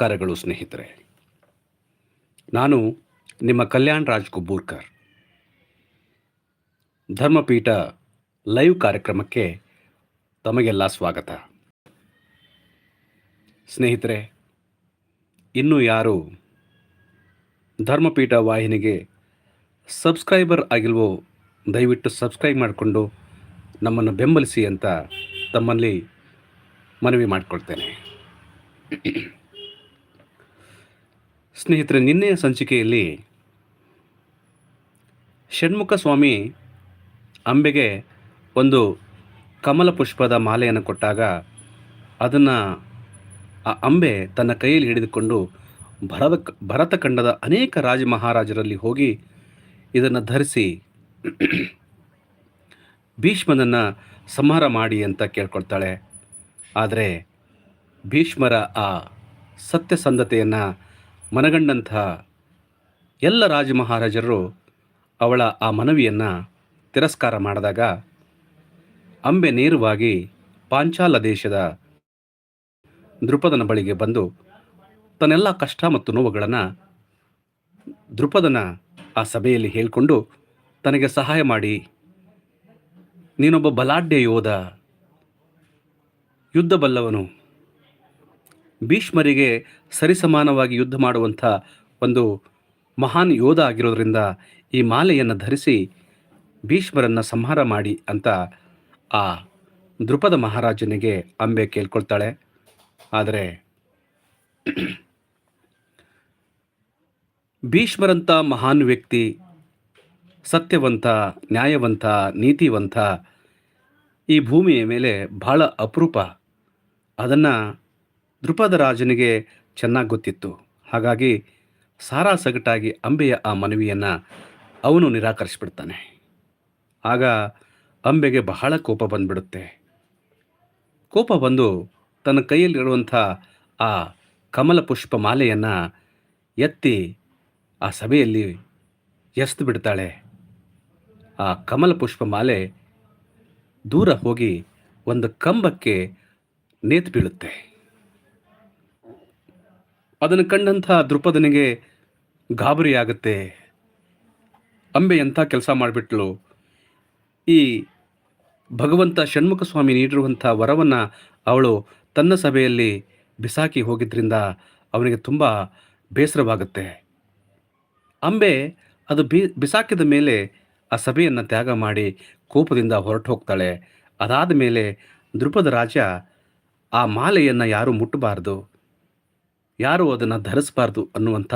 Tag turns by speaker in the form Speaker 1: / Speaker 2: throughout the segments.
Speaker 1: ನಮಸ್ಕಾರಗಳು ಸ್ನೇಹಿತರೆ. ನಾನು ನಿಮ್ಮ ಕಲ್ಯಾಣ್ ರಾಜ್ ಕುಬ್ಬೂರ್ಕರ್. ಧರ್ಮಪೀಠ ಲೈವ್ ಕಾರ್ಯಕ್ರಮಕ್ಕೆ ತಮಗೆಲ್ಲ ಸ್ವಾಗತ. ಸ್ನೇಹಿತರೆ, ಇನ್ನೂ ಯಾರು ಧರ್ಮಪೀಠ ವಾಹಿನಿಗೆ ಸಬ್ಸ್ಕ್ರೈಬರ್ ಆಗಿಲ್ವೋ, ದಯವಿಟ್ಟು ಸಬ್ಸ್ಕ್ರೈಬ್ ಮಾಡಿಕೊಂಡು ನಮ್ಮನ್ನು ಬೆಂಬಲಿಸಿ ಅಂತ ತಮ್ಮಲ್ಲಿ ಮನವಿ ಮಾಡಿಕೊಳ್ತೇನೆ. ಸ್ನೇಹಿತರೆ ನಿನ್ನೆಯ ಸಂಚಿಕೆಯಲ್ಲಿ ಷಣ್ಮುಖ ಸ್ವಾಮಿ ಅಂಬೆಗೆ ಒಂದು ಕಮಲ ಪುಷ್ಪದ ಮಾಲೆಯನ್ನು ಕೊಟ್ಟಾಗ ಅದನ್ನು ಆ ಅಂಬೆ ತನ್ನ ಕೈಯಲ್ಲಿ ಹಿಡಿದುಕೊಂಡು ಭರದ ಭರತಖಂಡದ ಅನೇಕ ರಾಜ ಮಹಾರಾಜರಲ್ಲಿ ಹೋಗಿ ಇದನ್ನು ಧರಿಸಿ ಭೀಷ್ಮನನ್ನು ಸಂಹಾರ ಮಾಡಿ ಅಂತ ಕೇಳ್ಕೊಳ್ತಾಳೆ. ಆದರೆ ಭೀಷ್ಮರ ಆ ಸತ್ಯಸಂಧತೆಯನ್ನು ಮನಗಂಡಂಥ ಎಲ್ಲ ರಾಜ ಮಹಾರಾಜರು ಅವಳ ಆ ಮನವಿಯನ್ನು ತಿರಸ್ಕಾರ ಮಾಡಿದಾಗ ಅಂಬೆ ನೇರವಾಗಿ ಪಾಂಚಾಲ ದೇಶದ ದೃಪದನ ಬಳಿಗೆ ಬಂದು ತನ್ನೆಲ್ಲ ಕಷ್ಟ ಮತ್ತು ನೋವುಗಳನ್ನು ದೃಪದನ ಆ ಸಭೆಯಲ್ಲಿ ಹೇಳಿಕೊಂಡು ತನಗೆ ಸಹಾಯ ಮಾಡಿ, ನೀನೊಬ್ಬ ಬಲಾಢ್ಯ ಯೋಧ ಯುದ್ಧ ಬಲ್ಲವನು ಭೀಷ್ಮರಿಗೆ ಸರಿಸಮಾನವಾಗಿ ಯುದ್ಧ ಮಾಡುವಂಥ ಒಂದು ಮಹಾನ್ ಯೋಧ ಆಗಿರೋದ್ರಿಂದ ಈ ಮಾಲೆಯನ್ನು ಧರಿಸಿ ಭೀಷ್ಮರನ್ನು ಸಂಹಾರ ಮಾಡಿ ಅಂತ ಆ ದೃಪದ ಮಹಾರಾಜನಿಗೆ ಅಂಬೆ ಕೇಳ್ಕೊಳ್ತಾಳೆ. ಆದರೆ ಭೀಷ್ಮರಂಥ ಮಹಾನ್ ವ್ಯಕ್ತಿ, ಸತ್ಯವಂತ, ನ್ಯಾಯವಂತ, ನೀತಿವಂತ ಈ ಭೂಮಿಯ ಮೇಲೆ ಬಹಳ ಅಪರೂಪ. ಅದನ್ನು ದೃಪದ ರಾಜನಿಗೆ ಚೆನ್ನಾಗಿ ಗೊತ್ತಿತ್ತು. ಹಾಗಾಗಿ ಸಾರಾ ಸಗಟಾಗಿ ಅಂಬೆಯ ಆ ಮನವಿಯನ್ನು ಅವನು ನಿರಾಕರಿಸಿಬಿಡ್ತಾನೆ. ಆಗ ಅಂಬೆಗೆ ಬಹಳ ಕೋಪ ಬಂದ್ಬಿಡುತ್ತೆ. ಕೋಪ ಬಂದು ತನ್ನ ಕೈಯಲ್ಲಿರುವಂಥ ಆ ಕಮಲ ಪುಷ್ಪ ಮಾಲೆಯನ್ನು ಎತ್ತಿ ಆ ಸಭೆಯಲ್ಲಿ ಎಸ್ದು ಬಿಡ್ತಾಳೆ. ಆ ಕಮಲ ಪುಷ್ಪ ಮಾಲೆ ದೂರ ಹೋಗಿ ಒಂದು ಕಂಬಕ್ಕೆ ನೇತು ಬೀಳುತ್ತೆ. ಅದನ್ನು ಕಂಡಂಥ ದೃಪದನಿಗೆ ಗಾಬರಿಯಾಗುತ್ತೆ. ಅಂಬೆ ಎಂಥ ಕೆಲಸ ಮಾಡಿಬಿಟ್ಲು. ಈ ಭಗವಂತ ಷಣ್ಮುಖ ಸ್ವಾಮಿ ನೀಡಿರುವಂಥ ವರವನ್ನು ಅವಳು ತನ್ನ ಸಭೆಯಲ್ಲಿ ಬಿಸಾಕಿ ಹೋಗಿದ್ದರಿಂದ ಅವನಿಗೆ ತುಂಬ ಬೇಸರವಾಗುತ್ತೆ. ಅಂಬೆ ಅದು ಬಿ, ಬಿಸಾಕಿದ ಮೇಲೆ ಆ ಸಭೆಯನ್ನು ತ್ಯಾಗ ಮಾಡಿ ಕೋಪದಿಂದ ಹೊರಟು ಹೋಗ್ತಾಳೆ. ಅದಾದ ಮೇಲೆ ದೃಪದ ರಾಜ ಆ ಮಾಲೆಯನ್ನು ಯಾರೂ ಮುಟ್ಟಬಾರ್ದು. ಯಾರೂ ಅದನ್ನು ಧರಿಸಬಾರ್ದು ಅನ್ನುವಂಥ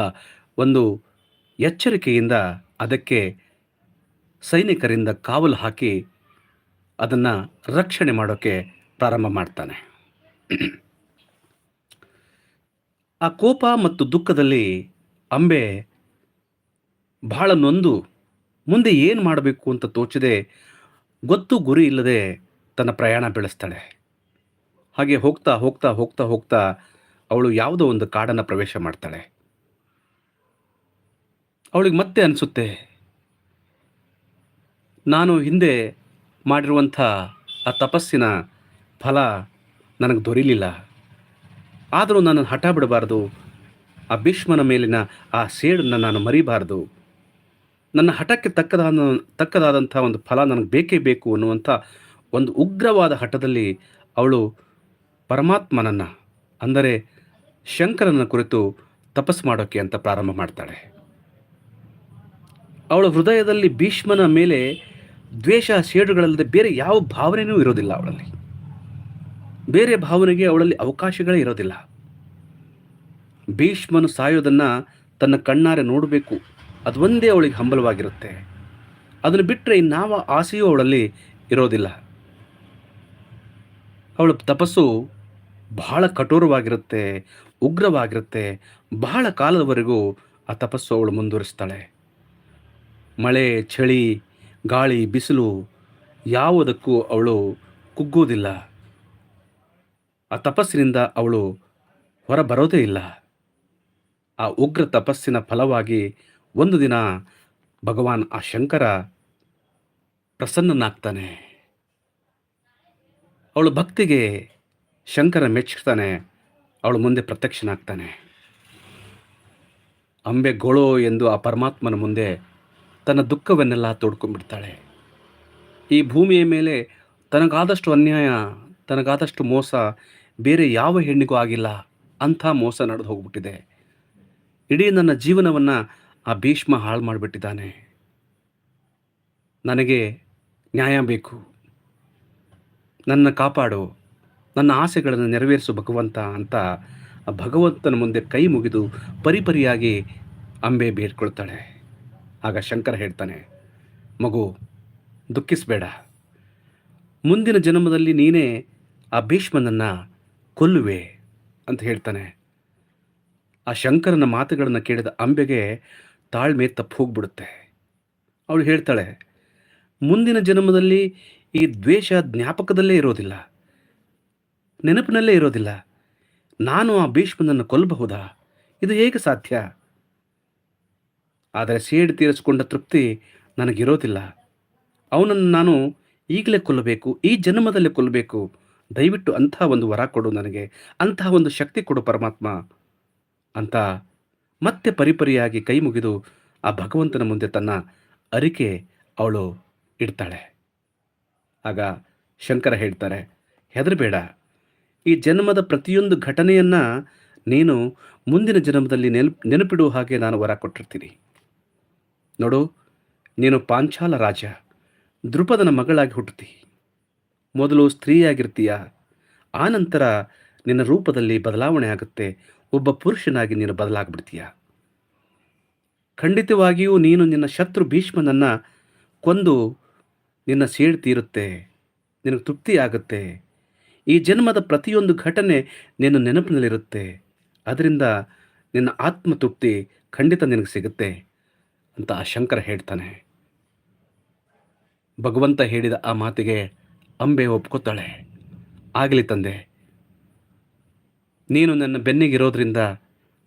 Speaker 1: ಒಂದು ಎಚ್ಚರಿಕೆಯಿಂದ ಅದಕ್ಕೆ ಸೈನಿಕರಿಂದ ಕಾವಲು ಹಾಕಿ ಅದನ್ನು ರಕ್ಷಣೆ ಮಾಡೋಕ್ಕೆ ಪ್ರಾರಂಭ ಮಾಡ್ತಾನೆ. ಆ ಕೋಪ ಮತ್ತು ದುಃಖದಲ್ಲಿ ಅಂಬೆ ಬಹಳ ನೊಂದು, ಮುಂದೆ ಏನು ಮಾಡಬೇಕು ಅಂತ ತೋಚದೆ, ಗೊತ್ತು ಗುರಿ ಇಲ್ಲದೆ ತನ್ನ ಪ್ರಯಾಣ ಬೆಳೆಸ್ತಾಳೆ. ಹಾಗೆ ಹೋಗ್ತಾ ಹೋಗ್ತಾ ಹೋಗ್ತಾ ಹೋಗ್ತಾ ಅವಳು ಯಾವುದೋ ಒಂದು ಕಾಡನ್ನು ಪ್ರವೇಶ ಮಾಡ್ತಾಳೆ. ಅವಳಿಗೆ ಮತ್ತೆ ಅನಿಸುತ್ತೆ, ನಾನು ಹಿಂದೆ ಮಾಡಿರುವಂಥ ಆ ತಪಸ್ಸಿನ ಫಲ ನನಗೆ ದೊರೀಲಿಲ್ಲ. ಆದರೂ ನಾನು ಹಠ ಬಿಡಬಾರ್ದು. ಆ ಭೀಷ್ಮನ ಮೇಲಿನ ಆ ಸೇಡನ್ನು ನಾನು ಮರಿಬಾರ್ದು. ನನ್ನ ಹಠಕ್ಕೆ ತಕ್ಕದಾದ, ತಕ್ಕದಾದಂಥ ಒಂದು ಫಲ ನನಗೆ ಬೇಕೇ ಬೇಕು ಅನ್ನುವಂಥ ಒಂದು ಉಗ್ರವಾದ ಹಠದಲ್ಲಿ ಅವಳು ಪರಮಾತ್ಮನನ್ನು, ಅಂದರೆ ಶಂಕರನ ಕುರಿತು ತಪಸ್ಸು ಮಾಡೋಕ್ಕೆ ಅಂತ ಪ್ರಾರಂಭ ಮಾಡ್ತಾಳೆ. ಅವಳ ಹೃದಯದಲ್ಲಿ ಭೀಷ್ಮನ ಮೇಲೆ ದ್ವೇಷ, ಸೇಡುಗಳಲ್ಲದೆ ಬೇರೆ ಯಾವ ಭಾವನೆಯೂ ಇರೋದಿಲ್ಲ ಅವಳಲ್ಲಿ. ಬೇರೆ ಭಾವನೆಗೆ ಅವಳಲ್ಲಿ ಅವಕಾಶಗಳೇ ಇರೋದಿಲ್ಲ. ಭೀಷ್ಮನು ಸಾಯೋದನ್ನು ತನ್ನ ಕಣ್ಣಾರೆ ನೋಡಬೇಕು. ಅದು ಒಂದೇ ಅವಳಿಗೆ ಹಂಬಲವಾಗಿರುತ್ತೆ. ಅದನ್ನು ಬಿಟ್ಟರೆ ಇನ್ನಾವ ಆಸೆಯೂ ಅವಳಲ್ಲಿ ಇರೋದಿಲ್ಲ. ಅವಳ ತಪಸ್ಸು ಬಹಳ ಕಠೋರವಾಗಿರುತ್ತೆ. ಉಗ್ರವಾಗಿರುತ್ತೆ. ಬಹಳ ಕಾಲದವರೆಗೂ ಆ ತಪಸ್ಸು ಅವಳು ಮುಂದುವರಿಸ್ತಾಳೆ. ಮಳೆ, ಚಳಿ, ಗಾಳಿ, ಬಿಸಿಲು ಯಾವುದಕ್ಕೂ ಅವಳು ಕುಗ್ಗೋದಿಲ್ಲ ಆ ತಪಸ್ಸಿನಿಂದ ಅವಳು ಹೊರ ಬರೋದೇ ಇಲ್ಲ. ಆ ಉಗ್ರ ತಪಸ್ಸಿನ ಫಲವಾಗಿ ಒಂದು ದಿನ ಭಗವಾನ್ ಆ ಶಂಕರ ಪ್ರಸನ್ನನಾಗ್ತಾನೆ. ಅವಳು ಭಕ್ತಿಗೆ ಶಂಕರ ಮೆಚ್ಚುತ್ತಾನೆ ಅವಳು ಮುಂದೆ ಪ್ರತ್ಯಕ್ಷನಾಗ್ತಾನೆ. ಅಂಬೆ ಗೊಳೋ ಎಂದು ಆ ಪರಮಾತ್ಮನ ಮುಂದೆ ತನ್ನ ದುಃಖವನ್ನೆಲ್ಲ ತೋಡ್ಕೊಂಡ್ಬಿಡ್ತಾಳೆ. ಈ ಭೂಮಿಯ ಮೇಲೆ ತನಗಾದಷ್ಟು ಅನ್ಯಾಯ, ತನಗಾದಷ್ಟು ಮೋಸ ಬೇರೆ ಯಾವ ಹೆಣ್ಣಿಗೂ ಆಗಿಲ್ಲ ಅಂಥ ಮೋಸ ನಡೆದು ಹೋಗ್ಬಿಟ್ಟಿದೆ. ಇಡೀ ನನ್ನ ಜೀವನವನ್ನು ಆ ಭೀಷ್ಮ ಹಾಳು ಮಾಡಿಬಿಟ್ಟಿದ್ದಾನೆ. ನನಗೆ ನ್ಯಾಯ ಬೇಕು. ನನ್ನ ಕಾಪಾಡು. ನನ್ನ ಆಸೆಗಳನ್ನು ನೆರವೇರಿಸು ಭಗವಂತ ಅಂತ ಭಗವಂತನ ಮುಂದೆ ಕೈ ಮುಗಿದು ಪರಿಪರಿಯಾಗಿ ಅಂಬೆ ಬೇಡ್ಕೊಳ್ತಾಳೆ. ಆಗ ಶಂಕರ ಹೇಳ್ತಾನೆ, ಮಗು, ದುಃಖಿಸಬೇಡ. ಮುಂದಿನ ಜನ್ಮದಲ್ಲಿ ನೀನೇ ಆ ಭೀಷ್ಮನನ್ನು ಕೊಲ್ಲುವೆ ಅಂತ ಹೇಳ್ತಾನೆ. ಆ ಶಂಕರನ ಮಾತುಗಳನ್ನು ಕೇಳಿದ ಅಂಬೆಗೆ ತಾಳ್ಮೆ ತಪ್ಪು ಹೋಗ್ಬಿಡುತ್ತೆ. ಅವಳು ಹೇಳ್ತಾಳೆ, ಮುಂದಿನ ಜನ್ಮದಲ್ಲಿ ಈ ದ್ವೇಷ ಜ್ಞಾಪಕದಲ್ಲೇ ಇರೋದಿಲ್ಲ. ನೆನಪಿನಲ್ಲೇ ಇರೋದಿಲ್ಲ. ನಾನು ಆ ಭೀಷ್ಮನನ್ನು ಕೊಲ್ಲಬಹುದಾ? ಇದು ಹೇಗೆ ಸಾಧ್ಯ? ಆದರೆ ಸೇಡು ತೀರಿಸಿಕೊಂಡ ತೃಪ್ತಿ ನನಗಿರೋದಿಲ್ಲ. ಅವನನ್ನು ನಾನು ಈಗಲೇ ಕೊಲ್ಲಬೇಕು, ಈ ಜನ್ಮದಲ್ಲೇ ಕೊಲ್ಲಬೇಕು. ದಯವಿಟ್ಟು ಅಂತಹ ಒಂದು ವರ ಕೊಡು ನನಗೆ ಅಂತಹ ಒಂದು ಶಕ್ತಿ ಕೊಡು ಪರಮಾತ್ಮ. ಅಂತ ಮತ್ತೆ ಪರಿಪರಿಯಾಗಿ ಕೈ ಮುಗಿದು ಆ ಭಗವಂತನ ಮುಂದೆ ತನ್ನ ಅರಿಕೆ ಅವಳು ಇಡ್ತಾಳೆ. ಆಗ ಶಂಕರ ಹೇಳ್ತಾರೆ, ಹೆದರಬೇಡ ಈ ಜನ್ಮದ ಪ್ರತಿಯೊಂದು ಘಟನೆಯನ್ನು ನೀನು ಮುಂದಿನ ಜನ್ಮದಲ್ಲಿ ನೆನಪು ನೆನಪಿಡುವ ಹಾಗೆ ನಾನು ವರ ಕೊಟ್ಟಿರ್ತೀನಿ. ನೋಡು, ನೀನು ಪಾಂಚಾಲ ರಾಜ ದೃಪದನ ಮಗಳಾಗಿ ಹುಟ್ಟುತ್ತಿ. ಮೊದಲು ಸ್ತ್ರೀಯಾಗಿರ್ತೀಯ? ಆನಂತರ ನಿನ್ನ ರೂಪದಲ್ಲಿ ಬದಲಾವಣೆ ಆಗುತ್ತೆ. ಒಬ್ಬ ಪುರುಷನಾಗಿ ನೀನು ಬದಲಾಗ್ಬಿಡ್ತೀಯ? ಖಂಡಿತವಾಗಿಯೂ ನೀನು ನಿನ್ನ ಶತ್ರು ಭೀಷ್ಮನನ್ನು ಕೊಂದು ನಿನ್ನ ಸೇಡು ತೀರುತ್ತೆ. ನಿನಗೆ ತೃಪ್ತಿಯಾಗುತ್ತೆ. ಈ ಜನ್ಮದ ಪ್ರತಿಯೊಂದು ಘಟನೆ ನಿನ್ನ ನೆನಪಿನಲ್ಲಿರುತ್ತೆ. ಅದರಿಂದ ನಿನ್ನ ಆತ್ಮತೃಪ್ತಿ ಖಂಡಿತ ನಿನಗೆ ಸಿಗುತ್ತೆ ಅಂತ ಆ ಶಂಕರ ಹೇಳ್ತಾನೆ. ಭಗವಂತ ಹೇಳಿದ ಆ ಮಾತಿಗೆ ಅಂಬೆ ಒಪ್ಕೋತಾಳೆ. ಆಗಲಿ ತಂದೆ, ನೀನು ನನ್ನ ಬೆನ್ನಿಗಿರೋದ್ರಿಂದ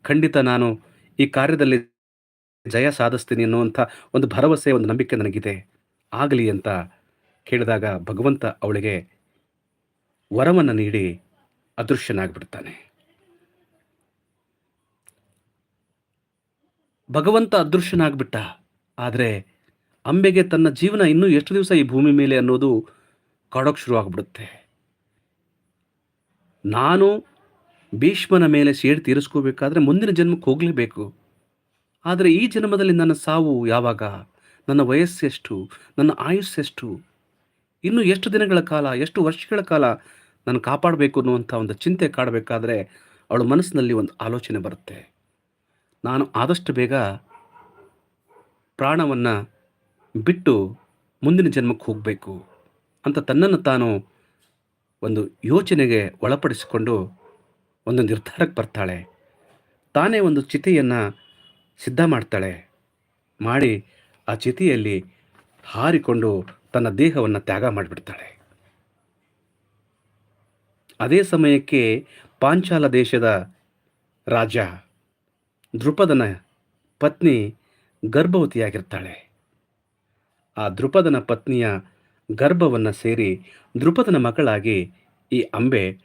Speaker 1: ಖಂಡಿತ ನಾನು ಈ ಕಾರ್ಯದಲ್ಲಿ ಜಯ ಸಾಧಿಸ್ತೀನಿ ಅನ್ನುವಂಥ ಒಂದು ಭರವಸೆ, ಒಂದು ನಂಬಿಕೆ ನನಗಿದೆ. ಆಗಲಿ ಅಂತ ಕೇಳಿದಾಗ ಭಗವಂತ ಅವಳಿಗೆ ವರವನ್ನು ನೀಡಿ ಅದೃಶ್ಯನಾಗ್ಬಿಡ್ತಾನೆ. ಭಗವಂತ ಅದೃಶ್ಯನಾಗ್ಬಿಟ್ಟ. ಆದರೆ ಅಂಬೆಗೆ ತನ್ನ ಜೀವನ ಇನ್ನೂ ಎಷ್ಟು ದಿವಸ ಈ ಭೂಮಿ ಮೇಲೆ ಅನ್ನೋದು ಕಾಡೋಕ್ಕೆ ಶುರುವಾಗ್ಬಿಡುತ್ತೆ. ನಾನು ಭೀಷ್ಮನ ಮೇಲೆ ಸೇಡು ತೀರಿಸ್ಕೋಬೇಕಾದ್ರೆ ಮುಂದಿನ ಜನ್ಮಕ್ಕೆ ಹೋಗಲೇಬೇಕು. ಆದರೆ ಈ ಜನ್ಮದಲ್ಲಿ ನನ್ನ ಸಾವು ಯಾವಾಗ? ನನ್ನ ವಯಸ್ಸೆಷ್ಟು? ನನ್ನ ಆಯುಸ್ಸೆಷ್ಟು? ಇನ್ನು ಎಷ್ಟು ದಿನಗಳ ಕಾಲ, ಎಷ್ಟು ವರ್ಷಗಳ ಕಾಲ ನಾನು ಕಾಪಾಡಬೇಕು ಅನ್ನುವಂಥ ಒಂದು ಚಿಂತೆ ಕಾಡಬೇಕಾದ್ರೆ ಅವಳ ಮನಸ್ಸಿನಲ್ಲಿ ಒಂದು ಆಲೋಚನೆ ಬರುತ್ತೆ. ನಾನು ಆದಷ್ಟು ಬೇಗ ಪ್ರಾಣವನ್ನು ಬಿಟ್ಟು ಮುಂದಿನ ಜನ್ಮಕ್ಕೆ ಹೋಗಬೇಕು ಅಂತ ತನ್ನನ್ನು ತಾನು ಒಂದು ಯೋಚನೆಗೆ ಒಳಪಡಿಸಿಕೊಂಡು ಒಂದು ನಿರ್ಧಾರಕ್ಕೆ ಬರ್ತಾಳೆ. ತಾನೇ ಒಂದು ಚಿತೆಯನ್ನು ಸಿದ್ಧ ಮಾಡ್ತಾಳೆ. ಮಾಡಿ ಆ ಚಿತೆಯಲ್ಲಿ ಹಾರಿಕೊಂಡು ತನ್ನ ದೇಹವನ್ನು ತ್ಯಾಗ ಮಾಡಿಬಿಡ್ತಾಳೆ. ಅದೇ ಸಮಯಕ್ಕೆ ಪಾಂಚಾಲ ದೇಶದ ರಾಜ ದೃಪದನ ಪತ್ನಿ ಗರ್ಭವತಿಯಾಗಿರ್ತಾಳೆ. ಆ ದೃಪದನ ಪತ್ನಿಯ ಗರ್ಭವನ್ನು ಸೇರಿ ದೃಪದನ ಮಗಳಾಗಿ ಈ ಅಂಬೆ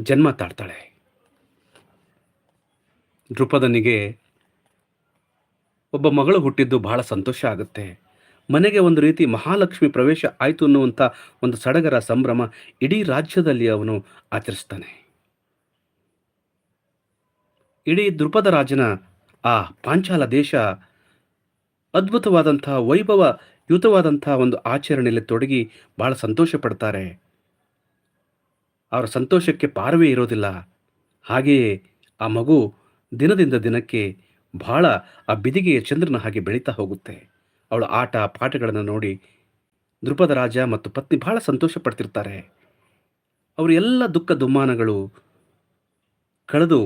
Speaker 1: ಜನ್ಮ ತಾಳ್ತಾಳೆ. ದೃಪದನಿಗೆ ಒಬ್ಬ ಮಗಳು ಹುಟ್ಟಿದ್ದು ಬಹಳ ಸಂತೋಷ ಆಗುತ್ತೆ. ಮನೆಗೆ ಒಂದು ರೀತಿ ಮಹಾಲಕ್ಷ್ಮಿ ಪ್ರವೇಶ ಆಯಿತು ಅನ್ನುವಂಥ ಒಂದು ಸಡಗರ ಸಂಭ್ರಮ ಇಡೀ ರಾಜ್ಯದಲ್ಲಿ ಅವನು ಆಚರಿಸ್ತಾನೆ. ಇಡೀ ದೃಪದ ರಾಜನ ಆ ಪಾಂಚಾಲ ದೇಶ ಅದ್ಭುತವಾದಂತಹ ವೈಭವ ಯುತವಾದಂತಹ ಒಂದು ಆಚರಣೆಯಲ್ಲಿ ತೊಡಗಿ ಬಹಳ ಸಂತೋಷ ಪಡ್ತಾರೆ. ಅವರ ಸಂತೋಷಕ್ಕೆ ಪಾರವೇ ಇರೋದಿಲ್ಲ. ಹಾಗೆಯೇ ಆ ಮಗು ದಿನದಿಂದ ದಿನಕ್ಕೆ ಬಹಳ ಆ ಬಿದಿಗೆಯ ಚಂದ್ರನ ಹಾಗೆ ಬೆಳೀತಾ ಹೋಗುತ್ತೆ. ಅವಳ ಆಟ, ಪಾಠಗಳನ್ನು ನೋಡಿ ದೃಪದ ರಾಜ ಮತ್ತು ಪತ್ನಿ ಬಹಳ ಸಂತೋಷ ಪಡ್ತಿರ್ತಾರೆ ಅವರು ಎಲ್ಲ ದುಃಖ ದುಮ್ಮಾನಗಳು ಕಳೆದು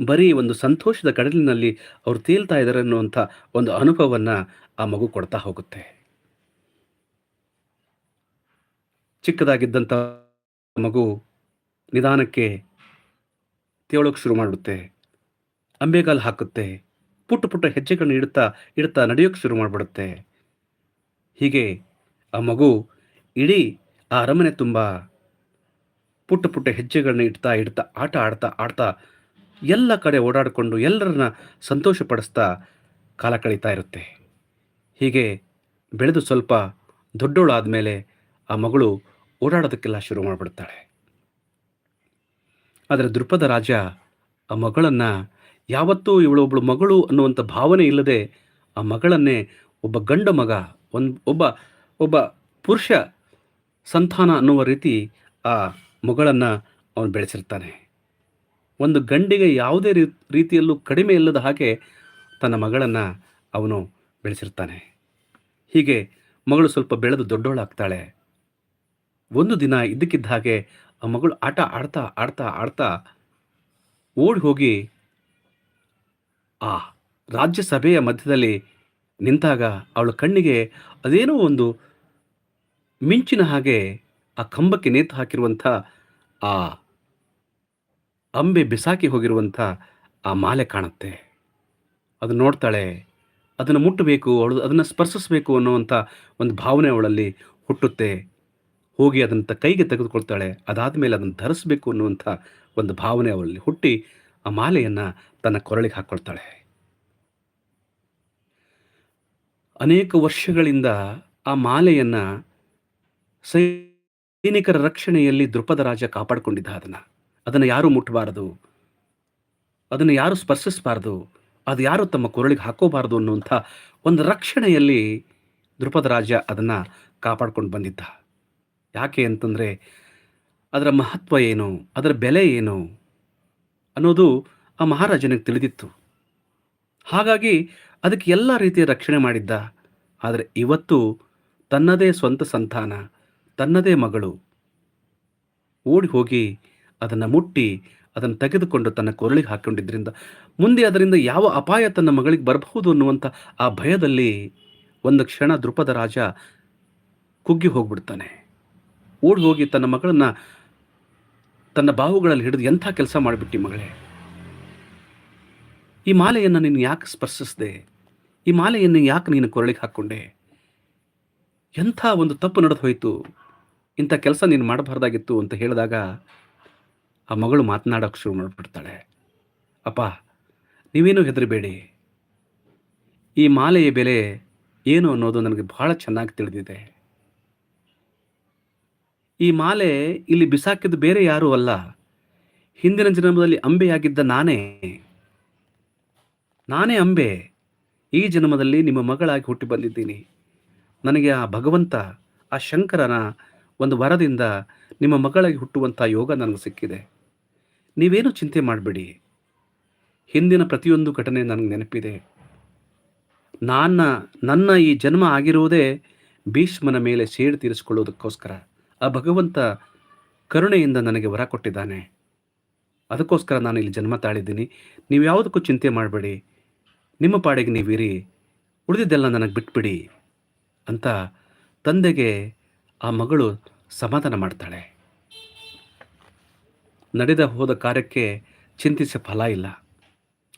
Speaker 1: ಬರೀ ಒಂದು ಸಂತೋಷದ ಕಡಲಿನಲ್ಲಿ ಅವರು ತೇಲ್ತಾ ಇದ್ದಾರೆ ಅನ್ನುವಂಥ ಒಂದು ಅನುಭವವನ್ನು ಆ ಮಗು ಕೊಡ್ತಾ ಹೋಗುತ್ತೆ. ಚಿಕ್ಕದಾಗಿದ್ದಂಥ ಮಗು ನಿಧಾನಕ್ಕೆ ತೇಳೋಕ್ಕೆ ಶುರು ಮಾಡುತ್ತೆ ಅಂಬೆಗಾಲು ಹಾಕುತ್ತೆ. ಪುಟ್ಟ ಪುಟ್ಟ ಹೆಜ್ಜೆಗಳನ್ನು ಇಡ್ತಾ ಇಡ್ತಾ ನಡೆಯೋಕ್ಕೆ ಶುರು ಮಾಡಿಬಿಡುತ್ತೆ. ಹೀಗೆ ಆ ಮಗು ಇಡೀ ಆ ಅರಮನೆ ತುಂಬ ಪುಟ್ಟ ಪುಟ್ಟ ಹೆಜ್ಜೆಗಳನ್ನ ಇಡ್ತಾ ಇಡ್ತಾ, ಆಟ ಆಡ್ತಾ ಆಡ್ತಾ ಎಲ್ಲ ಕಡೆ ಓಡಾಡಿಕೊಂಡು ಎಲ್ಲರನ್ನ ಸಂತೋಷಪಡಿಸ್ತಾ ಕಾಲ ಕಳೀತಾ ಇರುತ್ತೆ. ಹೀಗೆ ಬೆಳೆದು ಸ್ವಲ್ಪ ದೊಡ್ಡವಳಾದ ಮೇಲೆ ಆ ಮಗಳು ಓಡಾಡೋದಕ್ಕೆಲ್ಲ ಶುರು ಮಾಡಿಬಿಡ್ತಾಳೆ. ಆದರೆ ದೃಪದ ರಾಜ ಆ ಮಗಳನ್ನು ಯಾವತ್ತೂ ಇವಳು ಒಬ್ಬಳು ಮಗಳು ಅನ್ನುವಂಥ ಭಾವನೆ ಇಲ್ಲದೆ ಆ ಮಗಳನ್ನೇ ಒಬ್ಬ ಗಂಡ ಮಗ, ಒಂದು ಒಬ್ಬ ಒಬ್ಬ ಪುರುಷ ಸಂತಾನ ಅನ್ನುವ ರೀತಿ ಆ ಮಗಳನ್ನು ಅವನು ಬೆಳೆಸಿರ್ತಾನೆ. ಒಂದು ಗಂಡಿಗೆ ಯಾವುದೇ ರೀತಿಯಲ್ಲೂ ಕಡಿಮೆ ಇಲ್ಲದ ಹಾಗೆ ತನ್ನ ಮಗಳನ್ನು ಅವನು ಬೆಳೆಸಿರ್ತಾನೆ. ಹೀಗೆ ಮಗಳು ಸ್ವಲ್ಪ ಬೆಳೆದು ದೊಡ್ಡವಳಾಗ್ತಾಳೆ. ಒಂದು ದಿನ ಇದ್ದಕ್ಕಿದ್ದ ಹಾಗೆ ಆ ಮಗಳು ಆಟ ಆಡ್ತಾ ಆಡ್ತಾ ಆಡ್ತಾ ಓಡಿ ಹೋಗಿ ಆ ರಾಜ್ಯಸಭೆಯ ಮಧ್ಯದಲ್ಲಿ ನಿಂತಾಗ ಅವಳ ಕಣ್ಣಿಗೆ ಅದೇನೋ ಒಂದು ಮಿಂಚಿನ ಹಾಗೆ ಆ ಕಂಬಕ್ಕೆ ನೇತು ಹಾಕಿರುವಂಥ ಆ ಅಂಬೆ ಬಿಸಾಕಿ ಹೋಗಿರುವಂಥ ಆ ಮಾಲೆ ಕಾಣುತ್ತೆ. ಅದನ್ನು ನೋಡ್ತಾಳೆ, ಅದನ್ನು ಮುಟ್ಟಬೇಕು, ಅವಳು ಅದನ್ನು ಸ್ಪರ್ಶಿಸಬೇಕು ಅನ್ನುವಂಥ ಒಂದು ಭಾವನೆ ಅವಳಲ್ಲಿ ಹುಟ್ಟುತ್ತೆ. ಹೋಗಿ ಅದನ್ನು ಕೈಗೆ ತೆಗೆದುಕೊಳ್ತಾಳೆ ಅದಾದ ಮೇಲೆ ಅದನ್ನು ಧರಿಸಬೇಕು ಅನ್ನುವಂಥ ಒಂದು ಭಾವನೆ ಅವಳಲ್ಲಿ ಹುಟ್ಟಿ ಆ ಮಾಲೆಯನ್ನು ತನ್ನ ಕೊರಳಿಗೆ ಹಾಕ್ಕೊಳ್ತಾಳೆ ಅನೇಕ ವರ್ಷಗಳಿಂದ ಆ ಮಾಲೆಯನ್ನು ಸೈನಿಕರ ರಕ್ಷಣೆಯಲ್ಲಿ ದೃಪದ ರಾಜ ಕಾಪಾಡಿಕೊಂಡಿದ್ದ ಅದನ್ನು ಅದನ್ನು ಯಾರೂ ಮುಟ್ಟಬಾರದು ಅದನ್ನು ಯಾರು ಸ್ಪರ್ಶಿಸಬಾರ್ದು. ಅದು ಯಾರು ತಮ್ಮ ಕೊರಳಿಗೆ ಹಾಕೋಬಾರ್ದು ಅನ್ನುವಂಥ ಒಂದು ರಕ್ಷಣೆಯಲ್ಲಿ ದೃಪದ ರಾಜ ಅದನ್ನು ಕಾಪಾಡ್ಕೊಂಡು ಬಂದಿದ್ದ. ಯಾಕೆ ಅಂತಂದರೆ ಅದರ ಮಹತ್ವ ಏನು? ಅದರ ಬೆಲೆ ಏನು? ಅನ್ನೋದು ಆ ಮಹಾರಾಜನಿಗೆ ತಿಳಿದಿತ್ತು. ಹಾಗಾಗಿ ಅದಕ್ಕೆ ಎಲ್ಲ ರೀತಿಯ ರಕ್ಷಣೆ ಮಾಡಿದ್ದ. ಆದರೆ ಇವತ್ತು ತನ್ನದೇ ಸ್ವಂತ ಸಂತಾನ, ತನ್ನದೇ ಮಗಳು. ಓಡಿ ಹೋಗಿ ಅದನ್ನು ಮುಟ್ಟಿ ಅದನ್ನು ತೆಗೆದುಕೊಂಡು ತನ್ನ ಕೊರಳಿಗೆ ಹಾಕ್ಕೊಂಡಿದ್ದರಿಂದ ಮುಂದೆ ಅದರಿಂದ ಯಾವ ಅಪಾಯ ತನ್ನ ಮಗಳಿಗೆ ಬರಬಹುದು ಅನ್ನುವಂಥ ಆ ಭಯದಲ್ಲಿ ಒಂದು ಕ್ಷಣ ದೃಪದ ರಾಜ ಕುಗ್ಗಿ ಹೋಗ್ಬಿಡ್ತಾನೆ. ಓಡಿ ಹೋಗಿ ತನ್ನ ಮಗಳನ್ನು ತನ್ನ ಬಾಹುಗಳಲ್ಲಿ ಹಿಡಿದು ಎಂಥ ಕೆಲಸ ಮಾಡಿಬಿಟ್ಟಿ ಮಗಳೇ? ಈ ಮಾಲೆಯನ್ನು ನೀನು ಯಾಕೆ ಸ್ಪರ್ಶಿಸಿದೆ? ಈ ಮಾಲೆಯನ್ನು ಯಾಕೆ ನೀನು ಕೊರಳಿಗೆ ಹಾಕ್ಕೊಂಡೆ? ಎಂಥ ಒಂದು ತಪ್ಪು ನಡೆದು ಹೋಯಿತು? ಇಂಥ ಕೆಲಸ ನೀನು ಮಾಡಬಾರ್ದಾಗಿತ್ತು ಅಂತ ಹೇಳಿದಾಗ ಆ ಮಗಳು ಮಾತನಾಡೋಕ್ಕೆ ಶುರು ಮಾಡಿಬಿಡ್ತಾಳೆ. ಅಪ್ಪ, ನೀವೇನು ಹೆದರಬೇಡಿ. ಈ ಮಾಲೆಯ ಬೆಲೆ ಏನು ಅನ್ನೋದು ನನಗೆ ಬಹಳ ಚೆನ್ನಾಗಿ ತಿಳಿದಿದೆ. ಈ ಮಾಲೆ ಇಲ್ಲಿ ಬಿಸಾಕಿದ್ದು ಬೇರೆ ಯಾರೂ ಅಲ್ಲ. ಹಿಂದಿನ ಜನ್ಮದಲ್ಲಿ ಅಂಬೆಯಾಗಿದ್ದ ನಾನೇ ನಾನೇ ಅಂಬೆ. ಈ ಜನ್ಮದಲ್ಲಿ ನಿಮ್ಮ ಮಗಳಾಗಿ ಹುಟ್ಟಿ ಬಂದಿದ್ದೀನಿ. ನನಗೆ ಆ ಭಗವಂತ, ಆ ಶಂಕರನ ಒಂದು ವರದಿಂದ ನಿಮ್ಮ ಮಗಳಾಗಿ ಹುಟ್ಟುವಂಥ ಯೋಗ ನನಗೆ ಸಿಕ್ಕಿದೆ. ನೀವೇನು ಚಿಂತೆ ಮಾಡಬೇಡಿ. ಹಿಂದಿನ ಪ್ರತಿಯೊಂದು ಘಟನೆ ನನಗೆ ನೆನಪಿದೆ. ನನ್ನ ನನ್ನ ಈ ಜನ್ಮ ಆಗಿರುವುದೇ ಭೀಷ್ಮನ ಮೇಲೆ ಸೇಡು ತೀರಿಸಿಕೊಳ್ಳೋದಕ್ಕೋಸ್ಕರ ಆ ಭಗವಂತ ಕರುಣೆಯಿಂದ ನನಗೆ ವರ ಕೊಟ್ಟಿದ್ದಾನೆ. ಅದಕ್ಕೋಸ್ಕರ ನಾನು ಇಲ್ಲಿ ಜನ್ಮ ತಾಳಿದ್ದೀನಿ. ನೀವು ಯಾವುದಕ್ಕೂ ಚಿಂತೆ ಮಾಡಬೇಡಿ. ನಿಮ್ಮ ಪಾಡಿಗೆ ನೀವಿರಿ, ಉಳಿದಿದ್ದೆಲ್ಲ ನನಗೆ ಬಿಟ್ಬಿಡಿ ಅಂತ ತಂದೆಗೆ ಆ ಮಗಳು ಸಮಾಧಾನ ಮಾಡ್ತಾಳೆ. ನಡೆದ ಹೋದ ಕಾರ್ಯಕ್ಕೆ ಚಿಂತಿಸ ಫಲ ಇಲ್ಲ.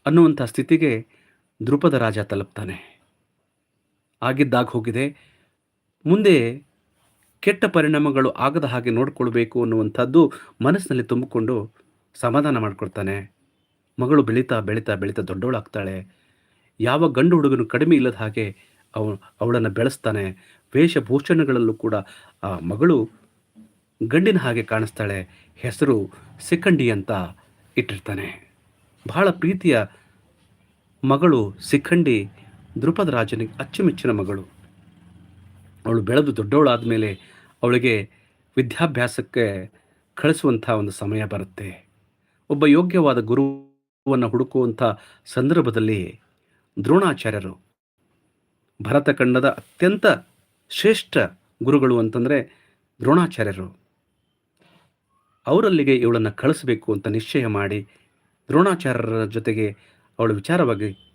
Speaker 1: ಅನ್ನುವಂಥ ಸ್ಥಿತಿಗೆ ದೃಪದ ರಾಜ ತಲುಪ್ತಾನೆ. ಆಗಿದ್ದಾಗ ಹೋಗಿದೆ. ಮುಂದೆ ಕೆಟ್ಟ ಪರಿಣಾಮಗಳು ಆಗದ ಹಾಗೆ ನೋಡಿಕೊಳ್ಬೇಕು ಅನ್ನುವಂಥದ್ದು ಮನಸ್ಸಿನಲ್ಲಿ ತುಂಬಿಕೊಂಡು ಸಮಾಧಾನ ಮಾಡಿಕೊಡ್ತಾನೆ ಮಗಳು ಬೆಳೀತಾ ಬೆಳೀತಾ ಬೆಳೀತಾ ದೊಡ್ಡವಳಾಗ್ತಾಳೆ. ಯಾವ ಗಂಡು ಹುಡುಗನು ಕಡಿಮೆ ಇಲ್ಲದ ಹಾಗೆ ಅವ, ಅವಳನ್ನು ಬೆಳೆಸ್ತಾನೆ. ವೇಷಭೂಷಣಗಳಲ್ಲೂ ಕೂಡ ಆ ಮಗಳು ಗಂಡಿನ ಹಾಗೆ ಕಾಣಿಸ್ತಾಳೆ. ಹೆಸರು ಸಿಕ್ಕಂಡಿ ಅಂತ ಇಟ್ಟಿರ್ತಾನೆ. ಬಹಳ ಪ್ರೀತಿಯ ಮಗಳು ಸಿಕ್ಕಂಡಿ ದೃಪದ ರಾಜನಿಗೆ ಅಚ್ಚುಮೆಚ್ಚಿನ ಮಗಳು. ಅವಳು ಬೆಳೆದು ದೊಡ್ಡವಳಾದ ಮೇಲೆ ಅವಳಿಗೆ ವಿದ್ಯಾಭ್ಯಾಸಕ್ಕೆ ಕಳಿಸುವಂಥ ಒಂದು ಸಮಯ ಬರುತ್ತೆ. ಒಬ್ಬ ಯೋಗ್ಯವಾದ ಗುರುವನ್ನು ಹುಡುಕುವಂಥ ಸಂದರ್ಭದಲ್ಲಿ ದ್ರೋಣಾಚಾರ್ಯರು. ಭರತಖಂಡದ ಅತ್ಯಂತ ಶ್ರೇಷ್ಠ ಗುರುಗಳು ಅಂತಂದರೆ ದ್ರೋಣಾಚಾರ್ಯರು. ಅವರಲ್ಲಿಗೆ ಇವಳನ್ನು ಕಳಿಸಬೇಕು ಅಂತ ನಿಶ್ಚಯ ಮಾಡಿ ದ್ರೋಣಾಚಾರ್ಯರ ಜೊತೆಗೆ ಅವಳ ವಿಚಾರವಾಗಿ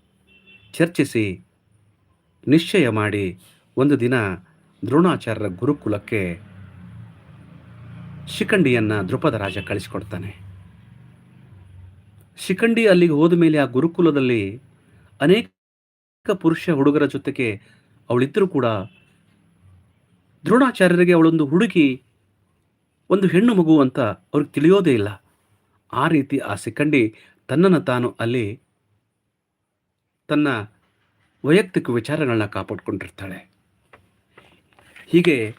Speaker 1: ಚರ್ಚಿಸಿ ನಿಶ್ಚಯ ಮಾಡಿ ಒಂದು ದಿನ ದ್ರೋಣಾಚಾರ್ಯರ ಗುರುಕುಲಕ್ಕೆ ಶಿಖಂಡಿಯನ್ನು ದ್ರುಪದ ರಾಜ ಕಳಿಸಿಕೊಡ್ತಾನೆ. ಶಿಖಂಡಿ ಅಲ್ಲಿಗೆ ಹೋದ ಮೇಲೆ ಆ ಗುರುಕುಲದಲ್ಲಿ ಅನೇಕ ಪುರುಷ ಹುಡುಗರ ಜೊತೆಗೆ ಅವಳಿದ್ದರೂ ಕೂಡ ದ್ರೋಣಾಚಾರ್ಯರಿಗೆ ಅವಳೊಂದು ಹುಡುಗಿ, ಒಂದು ಹೆಣ್ಣು ಮಗು ಅಂತ ಅವ್ರಿಗೆ ತಿಳಿಯೋದೇ ಇಲ್ಲ. ಆ ರೀತಿ ಆ ಸಿಕ್ಕಂಡಿ ತನ್ನನ್ನು ತಾನು ಅಲ್ಲಿ ತನ್ನ ವೈಯಕ್ತಿಕ ವಿಚಾರಗಳನ್ನ ಕಾಪಾಡ್ಕೊಂಡಿರ್ತಾಳೆ. ಹೀಗೆ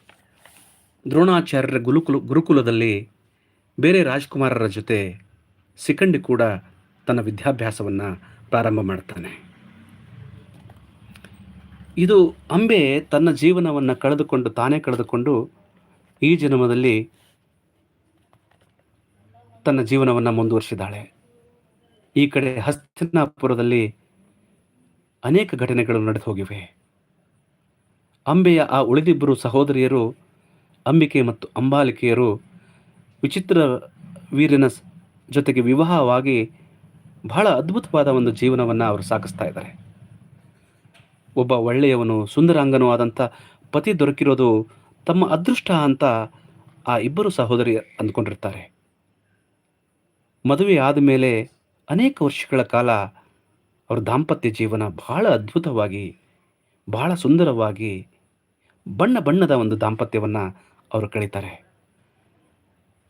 Speaker 1: ದ್ರೋಣಾಚಾರ್ಯರ ಗುರುಕುಲ, ಗುರುಕುಲದಲ್ಲಿ ಬೇರೆ ರಾಜ್ಕುಮಾರರ ಜೊತೆ ಸಿಕಂಡಿ ಕೂಡ ತನ್ನ ವಿದ್ಯಾಭ್ಯಾಸವನ್ನು ಪ್ರಾರಂಭ ಮಾಡ್ತಾನೆ. ಇದು ಅಂಬೆ ತನ್ನ ಜೀವನವನ್ನು ಕಳೆದುಕೊಂಡು ತಾನೇ ಕಳೆದುಕೊಂಡು ಈ ಜನ್ಮದಲ್ಲಿ ತನ್ನ ಜೀವನವನ್ನು ಮುಂದುವರಿಸಿದ್ದಾಳೆ. ಈ ಕಡೆ ಹಸ್ತಿನಾಪುರದಲ್ಲಿ ಅನೇಕ ಘಟನೆಗಳು ನಡೆದು ಹೋಗಿವೆ ಅಂಬೆಯ ಆ ಉಳಿದಿಬ್ಬರು ಸಹೋದರಿಯರು ಅಂಬಿಕೆ ಮತ್ತು ಅಂಬಾಲಿಕೆಯರು ವಿಚಿತ್ರ ವೀರನ ಜೊತೆಗೆ ವಿವಾಹವಾಗಿ ಬಹಳ ಅದ್ಭುತವಾದ ಒಂದು ಜೀವನವನ್ನು ಅವರು ಸಾಗಿಸ್ತಾ ಇದ್ದಾರೆ. ಒಬ್ಬ ಒಳ್ಳೆಯವನು ಸುಂದರಾಂಗನೂ ಆದಂಥ ಪತಿ ದೊರಕಿರೋದು ತಮ್ಮ ಅದೃಷ್ಟ ಅಂತ ಆ ಇಬ್ಬರು ಸಹೋದರಿ ಅಂದ್ಕೊಂಡಿರ್ತಾರೆ. ಮದುವೆ ಆದ ಮೇಲೆ ಅನೇಕ ವರ್ಷಗಳ ಕಾಲ ಅವರ ದಾಂಪತ್ಯ ಜೀವನ ಬಹಳ ಅದ್ಭುತವಾಗಿ, ಬಹಳ ಸುಂದರವಾಗಿ, ಬಣ್ಣ ಬಣ್ಣದ ಒಂದು ದಾಂಪತ್ಯವನ್ನು ಅವರು ಕಳೀತಾರೆ.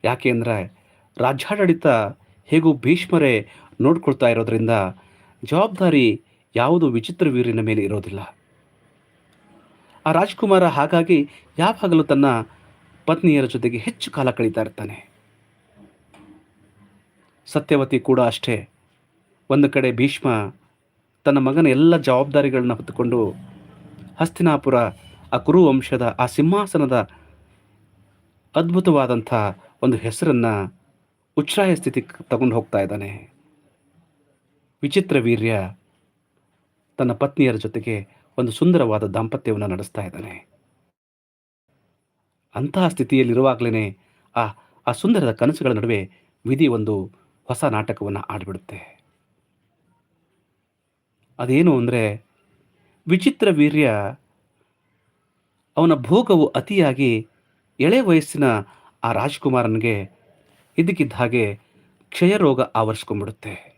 Speaker 1: ಯಾಕೆ ಅಂದರೆ ರಾಜ್ಯಾಡಳಿತ ಹೇಗೂ ಭೀಷ್ಮರೇ ನೋಡ್ಕೊಳ್ತಾ ಇರೋದ್ರಿಂದ ಜವಾಬ್ದಾರಿ ಯಾವುದು ವಿಚಿತ್ರ ವೀರಿನ ಮೇಲೆ ಇರೋದಿಲ್ಲ. ಆ ರಾಜ್ಕುಮಾರ ಹಾಗಾಗಿ ಯಾವಾಗಲೂ ತನ್ನ ಪತ್ನಿಯರ ಜೊತೆಗೆ ಹೆಚ್ಚು ಕಾಲ ಕಳೀತಾ ಇರ್ತಾನೆ. ಸತ್ಯವತಿ ಕೂಡ ಅಷ್ಟೇ. ಒಂದು ಕಡೆ ಭೀಷ್ಮ ತನ್ನ ಮಗನ ಎಲ್ಲ ಜವಾಬ್ದಾರಿಗಳನ್ನ ಹೊತ್ತುಕೊಂಡು ಹಸ್ತಿನಾಪುರ ಆ ಕುರು ವಂಶದ ಆ ಸಿಂಹಾಸನದ ಅದ್ಭುತವಾದಂಥ ಒಂದು ಹೆಸರನ್ನು ಉಚ್ಛ್ರಾಯ ಸ್ಥಿತಿ ತಗೊಂಡು ಹೋಗ್ತಾ ಇದ್ದಾನೆ. ವಿಚಿತ್ರ ವೀರ್ಯ ತನ್ನ ಪತ್ನಿಯರ ಜೊತೆಗೆ ಒಂದು ಸುಂದರವಾದ ದಾಂಪತ್ಯವನ್ನು ನಡೆಸ್ತಾ ಇದ್ದಾನೆ. ಅಂತಹ ಸ್ಥಿತಿಯಲ್ಲಿರುವಾಗಲೇ ಆ ಆ ಸುಂದರದ ಕನಸುಗಳ ನಡುವೆ ವಿಧಿ ಒಂದು ಹೊಸ ನಾಟಕವನ್ನು ಆಡಿಬಿಡುತ್ತೆ. ಅದೇನು ಅಂದರೆ, ವಿಚಿತ್ರ ವೀರ್ಯ ಅವನ ಭೋಗವು ಅತಿಯಾಗಿ ಎಳೆ ವಯಸ್ಸಿನ ಆ ರಾಜ್ಕುಮಾರನಿಗೆ ಇದಕ್ಕಿದ್ದ ಹಾಗೆ ಕ್ಷಯರೋಗ ಆವರಿಸ್ಕೊಂಡ್ಬಿಡುತ್ತೆ.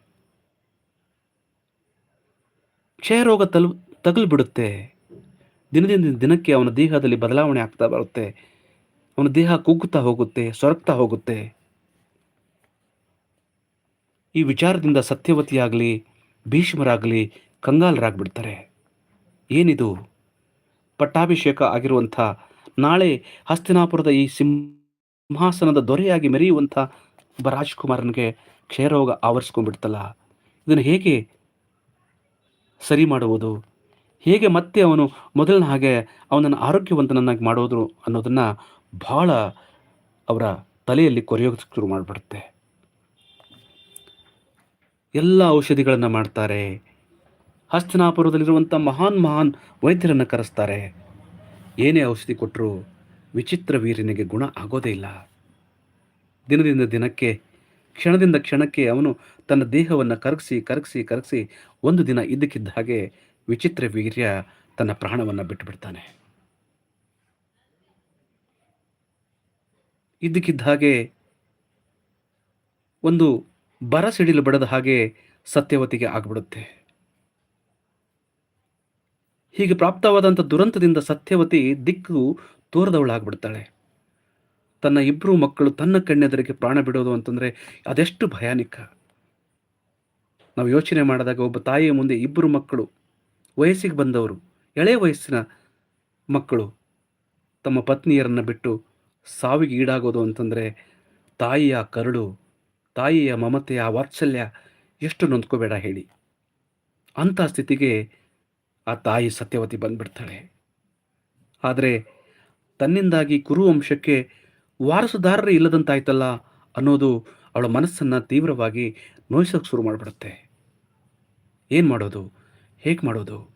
Speaker 1: ಕ್ಷಯರೋಗ ತಲು, ತಗಲ್ಬಿಡುತ್ತೆ. ದಿನದಿಂದ ದಿನಕ್ಕೆ ಅವನ ದೇಹದಲ್ಲಿ ಬದಲಾವಣೆ ಆಗ್ತಾ ಬರುತ್ತೆ. ಅವನ ದೇಹ ಕುಗ್ಗುತ್ತಾ ಹೋಗುತ್ತೆ, ಸೊರಗ್ತಾ ಹೋಗುತ್ತೆ. ಈ ವಿಚಾರದಿಂದ ಸತ್ಯವತಿಯಾಗಲಿ, ಭೀಷ್ಮರಾಗಲಿ ಕಂಗಾಲರಾಗ್ಬಿಡ್ತಾರೆ. ಏನಿದು? ಪಟ್ಟಾಭಿಷೇಕ ಆಗಿರುವಂಥ, ನಾಳೆ ಹಸ್ತಿನಾಪುರದ ಈ ಸಿಂಹಾಸನದ ದೊರೆಯಾಗಿ ಮೆರೆಯುವಂಥ ಒಬ್ಬ ರಾಜ್ಕುಮಾರನಿಗೆ ಕ್ಷಯರೋಗ ಆವರಿಸ್ಕೊಂಡ್ಬಿಡ್ತಲ್ಲ. ಇದನ್ನು ಹೇಗೆ ಸರಿ ಮಾಡುವುದು? ಹೇಗೆ ಮತ್ತೆ ಅವನು ಮೊದಲಿನ ಹಾಗೆ ಅವನನ್ನು ಆರೋಗ್ಯವಂತನನ್ನಾಗಿ ಮಾಡೋದು ಅನ್ನೋದನ್ನು ಬಹಳ ಅವರ ತಲೆಯಲ್ಲಿ ಕೊರೆಯೋಕೆ ಶುರು ಮಾಡಿಬಿಡುತ್ತೆ. ಎಲ್ಲ ಔಷಧಿಗಳನ್ನು ಮಾಡ್ತಾರೆ. ಹಸ್ತನಾಪುರದಲ್ಲಿರುವಂಥ ಮಹಾನ್ ಮಹಾನ್ ವೈದ್ಯರನ್ನು ಕರೆಸ್ತಾರೆ. ಏನೇ ಔಷಧಿ ಕೊಟ್ಟರು ವಿಚಿತ್ರ ವೀರನಿಗೆ ಗುಣ ಆಗೋದೇ ಇಲ್ಲ. ದಿನದಿಂದ ದಿನಕ್ಕೆ ಕ್ಷಣದಿಂದ ಕ್ಷಣಕ್ಕೆ ಅವನು ತನ್ನ ದೇಹವನ್ನು ಕರಗಿಸಿ ಕರಗಿಸಿ ಕರಗಿಸಿ ಒಂದು ದಿನ ಇದ್ದಕ್ಕಿದ್ದ ಹಾಗೆ ವಿಚಿತ್ರ ವೀರ್ಯ ತನ್ನ ಪ್ರಾಣವನ್ನು ಬಿಟ್ಟು ಬಿಡ್ತಾನೆ ಇದ್ದಕ್ಕಿದ್ದ ಹಾಗೆ ಒಂದು ಬರ ಸಿಡಿಲು ಬಡದ ಹಾಗೆ ಸತ್ಯವತಿಗೆ ಆಗ್ಬಿಡುತ್ತೆ. ಹೀಗೆ ಪ್ರಾಪ್ತವಾದಂಥ ದುರಂತದಿಂದ ಸತ್ಯವತಿ ದಿಕ್ಕು ತೋರದವಳಾಗ್ಬಿಡ್ತಾಳೆ. ತನ್ನ ಇಬ್ಬರು ಮಕ್ಕಳು ತನ್ನ ಕಣ್ಣೆದರಿಗೆ ಪ್ರಾಣ ಬಿಡೋದು ಅಂತಂದರೆ ಅದೆಷ್ಟು ಭಯಾನಕ. ನಾವು ಯೋಚನೆ ಮಾಡಿದಾಗ ಒಬ್ಬ ತಾಯಿಯ ಮುಂದೆ ಇಬ್ಬರು ಮಕ್ಕಳು, ವಯಸ್ಸಿಗೆ ಬಂದವರು, ಎಳೆ ವಯಸ್ಸಿನ ಮಕ್ಕಳು ತಮ್ಮ ಪತ್ನಿಯರನ್ನು ಬಿಟ್ಟು ಸಾವಿಗೆ ಈಡಾಗೋದು ಅಂತಂದರೆ ತಾಯಿಯ ಕರುಳು, ತಾಯಿಯ ಮಮತೆಯ ವಾತ್ಸಲ್ಯ ಎಷ್ಟು ನೊಂದ್ಕೋಬೇಡ ಹೇಳಿ. ಅಂಥ ಸ್ಥಿತಿಗೆ ಆ ತಾಯಿ ಸತ್ಯವತಿ ಬಂದ್ಬಿಡ್ತಾಳೆ. ಆದರೆ ತನ್ನಿಂದಾಗಿ ಕುರುವಂಶಕ್ಕೆ ವಾರಸುದಾರರೇ ಇಲ್ಲದಂತಾಯ್ತಲ್ಲ ಅನ್ನೋದು ಅವಳ ಮನಸ್ಸನ್ನು ತೀವ್ರವಾಗಿ ನೋಯಿಸೋಕೆ ಶುರು ಮಾಡಿಬಿಡುತ್ತೆ. ಏನು ಮಾಡೋದು? ಹೇಗೆ ಮಾಡೋದು?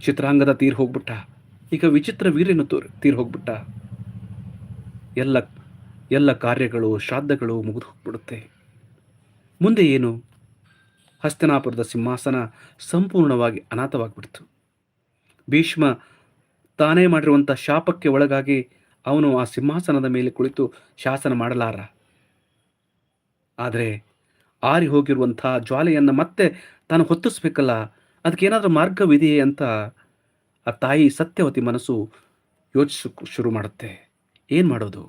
Speaker 1: ಚಿತ್ರಾಂಗದ ತೀರ್ ಹೋಗ್ಬಿಟ್ಟ. ಈಗ ವಿಚಿತ್ರ ವೀರ್ಯನ ತೋರ್, ತೀರ್ ಹೋಗ್ಬಿಟ್ಟ. ಎಲ್ಲ ಎಲ್ಲ ಕಾರ್ಯಗಳು, ಶ್ರಾದ್ದಗಳು ಮುಗಿದು ಹೋಗ್ಬಿಡುತ್ತೆ. ಮುಂದೆ ಏನು? ಹಸ್ತನಾಪುರದ ಸಿಂಹಾಸನ ಸಂಪೂರ್ಣವಾಗಿ ಅನಾಥವಾಗಿಬಿಡ್ತು. ಭೀಷ್ಮ ತಾನೇ ಮಾಡಿರುವಂಥ ಶಾಪಕ್ಕೆ ಒಳಗಾಗಿ ಅವನು ಆ ಸಿಂಹಾಸನದ ಮೇಲೆ ಕುಳಿತು ಶಾಸನ ಮಾಡಲಾರ. ಆದರೆ ಆರಿ ಹೋಗಿರುವಂಥ ಜ್ವಾಲೆಯನ್ನು ಮತ್ತೆ ತಾನು ಹೊತ್ತಿಸ್ಬೇಕಲ್ಲ, ಅದಕ್ಕೇನಾದರೂ ಮಾರ್ಗವಿದೆಯೇ ಅಂತ ಆ ತಾಯಿ ಸತ್ಯವತಿ ಮನಸ್ಸು ಯೋಚಿಸ ಶುರು ಮಾಡುತ್ತೆ. ಏನು ಮಾಡೋದು?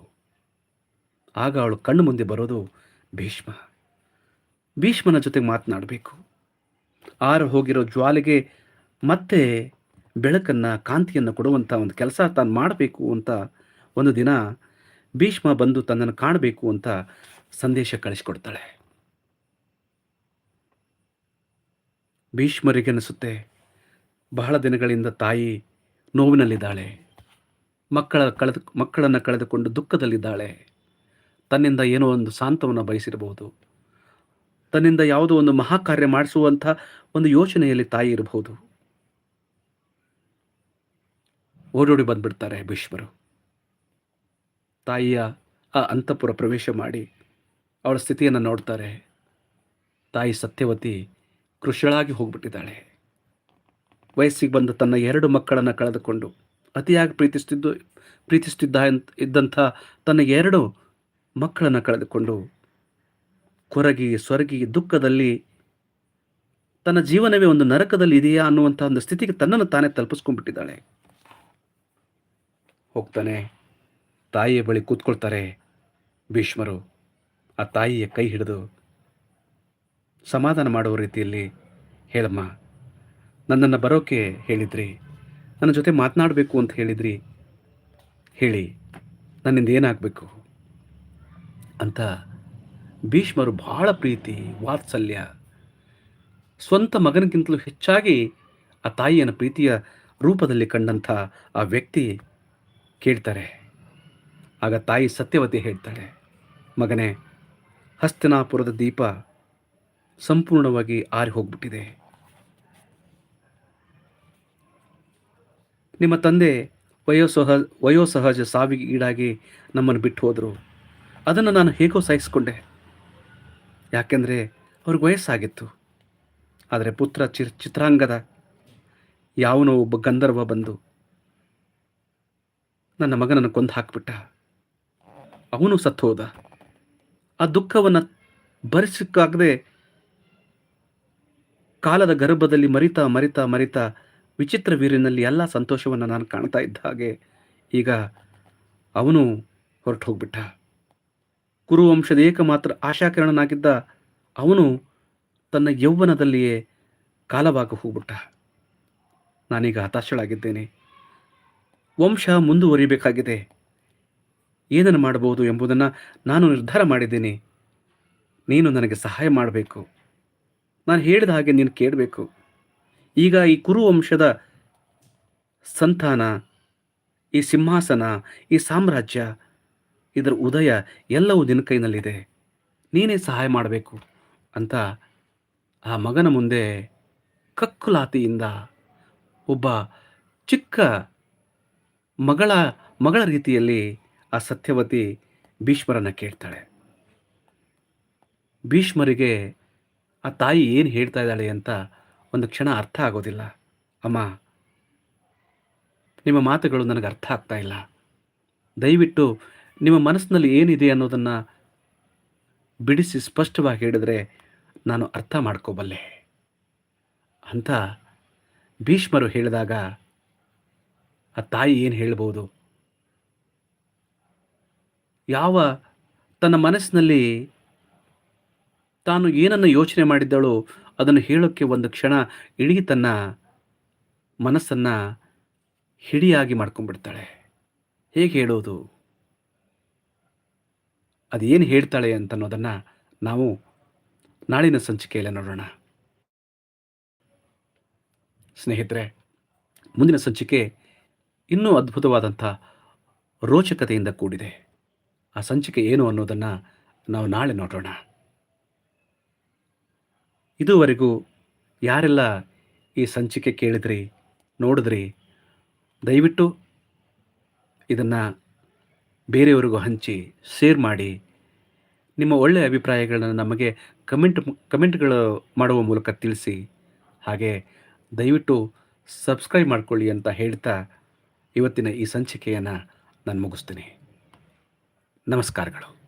Speaker 1: ಆಗ ಅವಳು ಕಣ್ಣು ಮುಂದೆ ಬರೋದು ಭೀಷ್ಮ. ಭೀಷ್ಮನ ಜೊತೆ ಮಾತನಾಡಬೇಕು. ಆರು ಹೋಗಿರೋ ಜ್ವಾಲೆಗೆ ಮತ್ತೆ ಬೆಳಕನ್ನು ಕಾಂತಿಯನ್ನು ಕೊಡುವಂಥ ಒಂದು ಕೆಲಸ ತಾನು ಮಾಡಬೇಕು ಅಂತ ಒಂದು ದಿನ ಭೀಷ್ಮ ಬಂದು ತನ್ನನ್ನು ಕಾಣಬೇಕು ಅಂತ ಸಂದೇಶ ಕಳಿಸ್ಕೊಡ್ತಾಳೆ. ಭೀಷ್ಮರಿಗನಿಸುತ್ತೆ ಬಹಳ ದಿನಗಳಿಂದ ತಾಯಿ ನೋವಿನಲ್ಲಿದ್ದಾಳೆ, ಮಕ್ಕಳ ಕಳೆದು, ಮಕ್ಕಳನ್ನು ಕಳೆದುಕೊಂಡು ದುಃಖದಲ್ಲಿದ್ದಾಳೆ. ತನ್ನಿಂದ ಏನೋ ಒಂದು ಸಾಂತ್ವನ ಬಯಸಿರಬಹುದು. ತನ್ನಿಂದ ಯಾವುದೋ ಒಂದು ಮಹಾಕಾರ್ಯ ಮಾಡಿಸುವಂಥ ಒಂದು ಯೋಚನೆಯಲ್ಲಿ ತಾಯಿ ಇರಬಹುದು. ಓಡೋಡಿ ಬಂದ್ಬಿಡ್ತಾರೆ ಭೀಷ್ಮರು. ತಾಯಿಯ ಆ ಅಂತಃಪುರ ಪ್ರವೇಶ ಮಾಡಿ ಅವಳ ಸ್ಥಿತಿಯನ್ನು ನೋಡ್ತಾರೆ. ತಾಯಿ ಸತ್ಯವತಿ ಕೃಶಳಾಗಿ ಹೋಗ್ಬಿಟ್ಟಿದ್ದಾಳೆ. ವಯಸ್ಸಿಗೆ ಬಂದ ತನ್ನ ಎರಡು ಮಕ್ಕಳನ್ನು ಕಳೆದುಕೊಂಡು ಅತಿಯಾಗಿ ಪ್ರೀತಿಸ್ತಿದ್ದು, ಪ್ರೀತಿಸ್ತಿದ್ದ ಇದ್ದಂಥ ತನ್ನ ಎರಡು ಮಕ್ಕಳನ್ನು ಕಳೆದುಕೊಂಡು ಕೊರಗಿ ಸೊರಗಿ ದುಃಖದಲ್ಲಿ ತನ್ನ ಜೀವನವೇ ಒಂದು ನರಕದಲ್ಲಿ ಇದೆಯಾ ಅನ್ನುವಂಥ ಒಂದು ಸ್ಥಿತಿಗೆ ತನ್ನನ್ನು ತಾನೇ ತಲುಪಿಸ್ಕೊಂಡ್ಬಿಟ್ಟಿದ್ದಾಳೆ. ಹೋಗ್ತಾನೆ. ತಾಯಿಯ ಬಳಿ ಕೂತ್ಕೊಳ್ತಾರೆ. ಭೀಷ್ಮರು ಆ ತಾಯಿಯ ಕೈ ಹಿಡಿದು, ಸಮಾಧಾನ ಮಾಡುವ ರೀತಿಯಲ್ಲಿ ಹೇಳಮ್ಮ. ನನ್ನನ್ನು ಬರೋಕೆ ಹೇಳಿದ್ರಿ. ನನ್ನ ಜೊತೆ ಮಾತನಾಡಬೇಕು ಅಂತ ಹೇಳಿದ್ರಿ. ಹೇಳಿ, ನನ್ನಿಂದ ಏನಾಗಬೇಕು? ಅಂತ ಭೀಷ್ಮರು ಬಹಳ ಪ್ರೀತಿ, ವಾತ್ಸಲ್ಯ. ಸ್ವಂತ ಮಗನಿಗಿಂತಲೂ ಹೆಚ್ಚಾಗಿ ಆ ತಾಯಿಯನ್ನು ಪ್ರೀತಿಯ ರೂಪದಲ್ಲಿ ಕಂಡಂಥ ಆ ವ್ಯಕ್ತಿ ಕೇಳ್ತಾರೆ. ಆಗ ತಾಯಿ ಸತ್ಯವತಿ ಹೇಳ್ತಾಳೆ, ಮಗನೇ, ಹಸ್ತಿನಾಪುರದ ದೀಪ ಸಂಪೂರ್ಣವಾಗಿ ಆರಿ ಹೋಗ್ಬಿಟ್ಟಿದೆ. ನಿಮ್ಮ ತಂದೆ ವಯೋಸಹ, ವಯೋಸಹಜ ಸಾವಿಗೆ ಈಡಾಗಿ ನಮ್ಮನ್ನು ಬಿಟ್ಟು ಹೋದರು. ಅದನ್ನು ನಾನು ಹೇಗೋ ಸಹಿಸಿಕೊಂಡೆ ಯಾಕೆಂದರೆ ಅವ್ರಿಗೆ ವಯಸ್ಸಾಗಿತ್ತು. ಆದರೆ ಪುತ್ರ ಚಿರ್, ಚಿತ್ರಾಂಗದ ಯಾವನೋ ಒಬ್ಬ ಗಂಧರ್ವ ಬಂದು ನನ್ನ ಮಗನನ್ನು ಕೊಂದು ಹಾಕಿಬಿಟ್ಟ. ಅವನು ಸತ್ತೋದ. ಆ ದುಃಖವನ್ನು ಭರಿಸಕ್ಕಾಗದೆ ಕಾಲದ ಗರ್ಭದಲ್ಲಿ ಮರಿತಾ ಮರಿತಾ ಮರಿತಾ ವಿಚಿತ್ರ ವೀರಿನಲ್ಲಿ ಎಲ್ಲ ಸಂತೋಷವನ್ನು ನಾನು ಕಾಣ್ತಾ ಇದ್ದ ಹಾಗೆ ಈಗ ಅವನು ಹೊರಟು ಹೋಗ್ಬಿಟ್ಟ. ಕುರುವಂಶದ ಏಕಮಾತ್ರ ಆಶಾಕಿರಣನಾಗಿದ್ದ ಅವನು ತನ್ನ ಯೌವನದಲ್ಲಿಯೇ ಕಾಲವಾಗ ಹೋಗ್ಬಿಟ್ಟ. ನಾನೀಗ ಹತಾಶಳಾಗಿದ್ದೇನೆ. ವಂಶ ಮುಂದುವರಿಬೇಕಾಗಿದೆ. ಏನನ್ನು ಮಾಡಬಹುದು ಎಂಬುದನ್ನು ನಾನು ನಿರ್ಧಾರ ಮಾಡಿದ್ದೀನಿ. ನೀನು ನನಗೆ ಸಹಾಯ ಮಾಡಬೇಕು. ನಾನು ಹೇಳಿದ ಹಾಗೆ ನೀನು ಕೇಳಬೇಕು. ಈಗ ಈ ಕುರುವಂಶದ ಸಂತಾನ, ಈ ಸಿಂಹಾಸನ, ಈ ಸಾಮ್ರಾಜ್ಯ, ಇದರ ಉದಯ ಎಲ್ಲವೂ ನಿನ್ನ ಕೈನಲ್ಲಿದೆ. ನೀನೇ ಸಹಾಯ ಮಾಡಬೇಕು ಅಂತ ಆ ಮಗನ ಮುಂದೆ ಕಕ್ಕುಲಾತಿಯಿಂದ ಒಬ್ಬ ಚಿಕ್ಕ ಮಗಳ ಮಗಳ ರೀತಿಯಲ್ಲಿ ಆ ಸತ್ಯವತಿ ಭೀಷ್ಮರನ್ನು ಕೇಳ್ತಾಳೆ. ಭೀಷ್ಮರಿಗೆ ಆ ತಾಯಿ ಏನು ಹೇಳ್ತಾ ಇದ್ದಾಳೆ ಅಂತ ಒಂದು ಕ್ಷಣ ಅರ್ಥ ಆಗೋದಿಲ್ಲ. ಅಮ್ಮ, ನಿಮ್ಮ ಮಾತುಗಳು ನನಗೆ ಅರ್ಥ ಆಗ್ತಾ ಇಲ್ಲ. ದಯವಿಟ್ಟು ನಿಮ್ಮ ಮನಸ್ಸಿನಲ್ಲಿ ಏನಿದೆ ಅನ್ನೋದನ್ನು ಬಿಡಿಸಿ ಸ್ಪಷ್ಟವಾಗಿ ಹೇಳಿದರೆ ನಾನು ಅರ್ಥ ಮಾಡ್ಕೋಬಲ್ಲೆ. ಅಂತ ಭೀಷ್ಮರು ಹೇಳಿದಾಗ ಆ ತಾಯಿ ಏನು ಹೇಳ್ಬೋದು? ಯಾವ ತನ್ನ ಮನಸ್ಸಿನಲ್ಲಿ ತಾನು ಏನನ್ನು ಯೋಚನೆ ಮಾಡಿದ್ದಳೋ, ಅದನ್ನು ಹೇಳೋಕ್ಕೆ ಒಂದು ಕ್ಷಣ ಇಡೀ ತನ್ನ ಮನಸ್ಸನ್ನು ಹಿಡಿಯಾಗಿ ಮಾಡ್ಕೊಂಡ್ಬಿಡ್ತಾಳೆ. ಹೇಗೆ ಹೇಳೋದು? ಅದೇನು ಹೇಳ್ತಾಳೆ ಅಂತ ಅನ್ನೋದನ್ನು ನಾವು ನಾಳಿನ ಸಂಚಿಕೆಯಲ್ಲಿ ನೋಡೋಣ. ಸ್ನೇಹಿತರೆ, ಮುಂದಿನ ಸಂಚಿಕೆ ಇನ್ನೂ ಅದ್ಭುತವಾದಂಥ ರೋಚಕತೆಯಿಂದ ಕೂಡಿದೆ. ಆ ಸಂಚಿಕೆ ಏನು ಅನ್ನೋದನ್ನು ನಾವು ನಾಳೆ ನೋಡೋಣ. ಇದುವರೆಗೂ ಯಾರೆಲ್ಲ ಈ ಸಂಚಿಕೆ ಕೇಳಿದ್ರಿ, ನೋಡಿದ್ರಿ, ದಯವಿಟ್ಟು ಇದನ್ನು ಬೇರೆಯವರಿಗೂ ಹಂಚಿ, ಶೇರ್ ಮಾಡಿ. ನಿಮ್ಮ ಒಳ್ಳೆಯ ಅಭಿಪ್ರಾಯಗಳನ್ನು ನಮಗೆ ಕಮೆಂಟ್ ಕಮೆಂಟ್ಗಳು ಮಾಡುವ ಮೂಲಕ ತಿಳಿಸಿ. ಹಾಗೆ ದಯವಿಟ್ಟು ಸಬ್ಸ್ಕ್ರೈಬ್ ಮಾಡಿಕೊಳ್ಳಿ ಅಂತ ಹೇಳ್ತಾ ಇವತ್ತಿನ ಈ ಸಂಚಿಕೆಯನ್ನು ನಾನು ಮುಗಿಸ್ತೀನಿ. ನಮಸ್ಕಾರಗಳು.